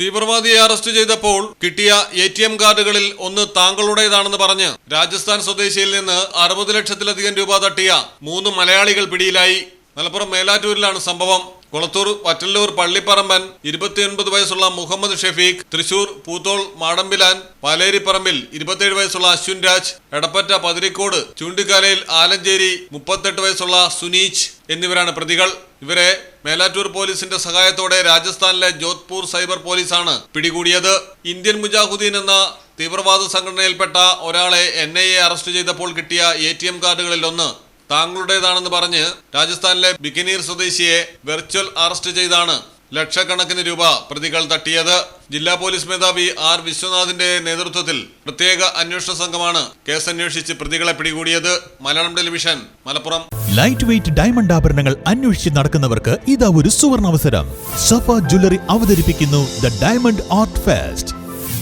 തീവ്രവാദിയെ arrest ചെയ്തപ്പോൾ കിട്ടിയ A T M കാർഡുകളിൽ ഒന്ന് താങ്കളുടേതാണെന്ന് പറഞ്ഞ് രാജസ്ഥാൻ സ്വദേശിയിൽ നിന്ന് അറുപത് ലക്ഷത്തിലധികം രൂപ തട്ടിയ മൂന്ന് മലയാളികൾ പിടിയിലായി. മലപ്പുറം മേലാറ്റൂരിലാണ് സംഭവം. കുളത്തൂർ വറ്റല്ലൂർ പള്ളിപ്പറമ്പൻ ഇരുപത്തിയൊൻപത് വയസ്സുള്ള മുഹമ്മദ് ഷെഫീഖ് തൃശൂർ പൂത്തോൾ മാടമ്പിലാൻ പാലേരിപ്പറമ്പിൽ ഇരുപത്തിയേഴ് വയസ്സുള്ള അശ്വിൻ രാജ് എടപ്പറ്റ പതിരിക്കോട് ചൂണ്ടിക്കാലയിൽ ആലഞ്ചേരി മുപ്പത്തെട്ട് വയസ്സുള്ള സുനീച്ച് എന്നിവരാണ് പ്രതികൾ. ഇവരെ മേലാറ്റൂർ പോലീസിന്റെ സഹായത്തോടെ രാജസ്ഥാനിലെ ജോധ്പൂർ സൈബർ പോലീസാണ് പിടികൂടിയത്. ഇന്ത്യൻ മുജാഹുദ്ദീൻ എന്ന തീവ്രവാദ സംഘടനയിൽപ്പെട്ട ഒരാളെ എൻ ഐ എ അറസ്റ്റ് ചെയ്തപ്പോൾ കിട്ടിയ എ ടി എം കാർഡുകളിൽ ഒന്ന് താങ്കളുടേതാണെന്ന് പറഞ്ഞ് രാജസ്ഥാനിലെ ബിക്കനീർ സ്വദേശിയെ വെർച്വൽ അറസ്റ്റ് ചെയ്താണ് ലക്ഷക്കണക്കിന് രൂപ പ്രതികൾ തട്ടിയത്. ജില്ലാ പോലീസ് മേധാവി ആർ വിശ്വനാഥിന്റെ നേതൃത്വത്തിൽ പ്രത്യേക അന്വേഷണ സംഘമാണ് കേസ് അന്വേഷിച്ച് പ്രതികളെ പിടികൂടിയത്. Malayalam television Malappuram. Light weight diamond ആഭരണങ്ങൾ അന്വേഷിച്ച് നടക്കുന്നവർക്ക് ഇതാ ഒരു സുവർണ അവസരം. സഫ ജ്വല്ലറി അവതരിപ്പിക്കുന്നു the diamond art fest